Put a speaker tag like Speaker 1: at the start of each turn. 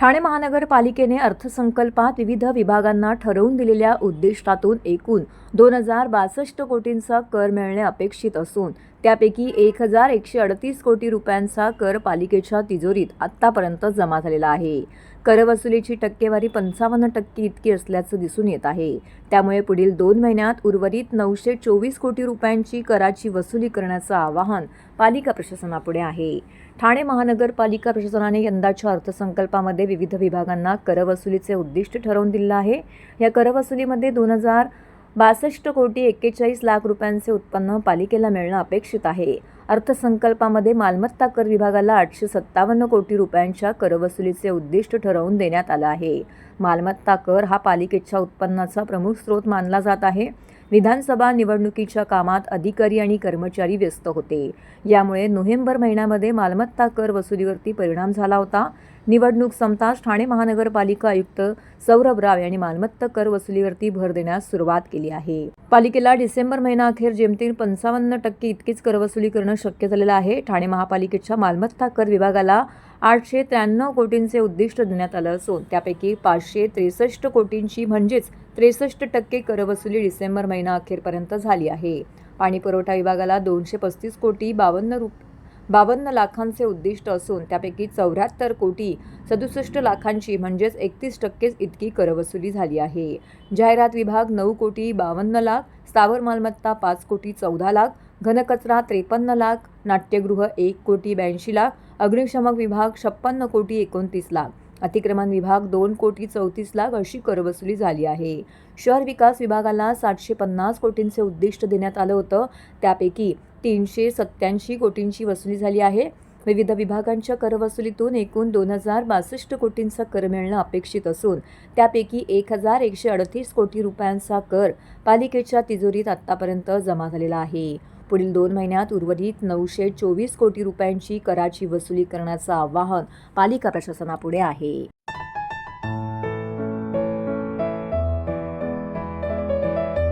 Speaker 1: ठाणे महानगरपालिकेने अर्थसंकल्पात विविध विभागांना ठरवून दिलेल्या उद्दिष्टातून एकूण दोन हजार बासष्ट कोटींचा कर मिळणे अपेक्षित असून त्यापैकी एक हजार एकशे अडतीस कोटी रुपयांचा कर पालिकेच्या तिजोरीत आत्तापर्यंत जमा झालेला आहे. करवसुलीची टक्केवारी पंचावन्न टक्के इतकी असल्याचं दिसून येत आहे. त्यामुळे पुढील दोन महिन्यात उर्वरित नऊशे चोवीस कोटी रुपयांची कराची वसुली करण्याचं आवाहन पालिका प्रशासनापुढे आहे. ठाणे महानगरपालिका प्रशासनाने यंदाच्या अर्थसंकल्पामध्ये विविध विभागांना करवसुलीचे उद्दिष्ट ठरवून दिलं आहे. या करवसुलीमध्ये दोन हजार बासष्ट कोटी एक्केचाळीस लाख रुपयांचे उत्पन्न पालिकेला मिळणं अपेक्षित आहे. अर्थसंकल्पामध्ये मालमत्ता कर विभागाला आठशे सत्तावन्न कोटी रुपयांच्या करवसुलीचे उद्दिष्ट ठरवून देण्यात आलं आहे. मालमत्ता कर हा पालिकेच्या उत्पन्नाचा प्रमुख स्रोत मानला जात आहे. विधानसभा निवडणुकीच्या कामात अधिकारी आणि कर्मचारी व्यस्त होते. यामुळे नोव्हेंबर महिन्यामध्ये मालमत्ता कर वसुलीवरती परिणाम झाला होता. निवडणूक संपताच ठाणे महानगरपालिका आयुक्त सौरभ राव यांनी मालमत्ता कर वसुलीवरती भर देण्यास सुरुवात केली आहे. पालिकेला डिसेंबर महिना अखेर जेमतेम पंचावन्न टक्के इतकीच करवसुली करणं शक्य झालेलं आहे. ठाणे महापालिकेच्या मालमत्ता कर विभागाला आठशे त्र्याण्णव कोटींचे उद्दिष्ट देण्यात आलं असून त्यापैकी पाचशे त्रेसष्ट कोटींची म्हणजेच त्रेसष्ट टक्के करवसुली डिसेंबर महिना अखेरपर्यंत झाली आहे. पाणी पुरवठा विभागाला दोनशे पस्तीस कोटी बावन्न रुप बावन्न लाखांचे उद्दिष्ट असून त्यापैकी चौऱ्याहत्तर कोटी सदुसष्ट लाखांची म्हणजेच एकतीस टक्केच इतकी करवसुली झाली आहे. जाहिरात विभाग नऊ कोटी बावन्न लाख स्थावर मालमत्ता पाच कोटी चौदा लाख घनकचरा त्रेपन्न लाख नाट्यगृह एक कोटी ब्याऐंशी लाख अग्निशमक विभाग छप्पन्न कोटी एकोणतीस लाख. अतिक्रमण विभाग दोन कोटी चौतीस लाख अशी करवसुली झाली आहे. शहर विकास विभागाला सातशे पन्नास कोटींचे उद्दिष्ट देण्यात आलं होतं. त्यापैकी तीनशे सत्याऐंशी कोटींची वसुली झाली आहे. विविध विभागांच्या करवसुलीतून एकूण दोन हजार बासष्ट कोटींचा कर मिळणं अपेक्षित असून त्यापैकी एक हजार एकशे अडतीस कोटी रुपयांचा कर पालिकेच्या तिजोरीत आत्तापर्यंत जमा झालेला आहे. पुढील दोन महिन्यात उर्वरित नऊशे चोवीस कोटी रुपयांची कराची वसुली करण्याचं आवाहन पालिका प्रशासनापुढे आहे.